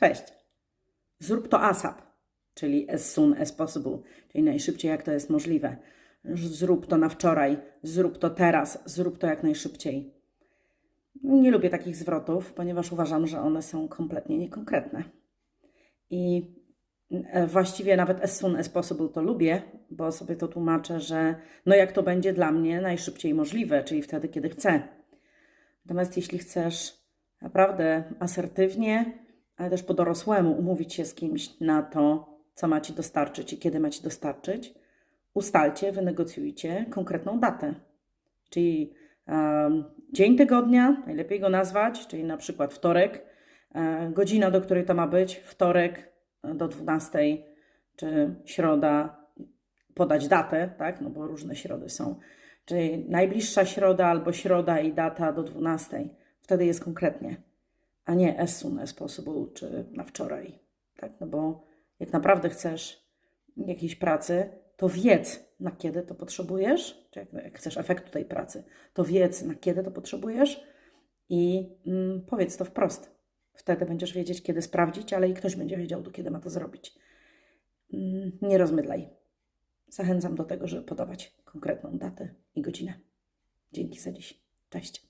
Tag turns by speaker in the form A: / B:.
A: Cześć. Zrób to ASAP, czyli as soon as possible, czyli najszybciej jak to jest możliwe. Zrób to na wczoraj, zrób to teraz, zrób to jak najszybciej. Nie lubię takich zwrotów, ponieważ uważam, że one są kompletnie niekonkretne. I e, właściwie nawet as soon as possible to lubię, bo sobie to tłumaczę, że no jak to będzie dla mnie najszybciej możliwe, czyli wtedy, kiedy chcę. Natomiast jeśli chcesz naprawdę asertywnie, ale też po dorosłemu umówić się z kimś na to, co ma ci dostarczyć i kiedy ma ci dostarczyć, ustalcie, wynegocjujcie konkretną datę. Czyli um, dzień tygodnia, najlepiej go nazwać, czyli na przykład wtorek, e, godzina, do której to ma być, wtorek e, do 12, czy środa, podać datę, tak? No bo różne środy są. Czyli najbliższa środa albo środa i data do 12. Wtedy jest konkretnie, a nie as soon as possible, czy na wczoraj. Tak? No bo jak naprawdę chcesz jakiejś pracy, to wiedz, na kiedy to potrzebujesz, czy jak, jak chcesz efektu tej pracy, to wiedz, na kiedy to potrzebujesz i mm, powiedz to wprost. Wtedy będziesz wiedzieć, kiedy sprawdzić, ale i ktoś będzie wiedział, do kiedy ma to zrobić. Mm, nie rozmydlaj. Zachęcam do tego, żeby podawać konkretną datę i godzinę. Dzięki za dziś. Cześć.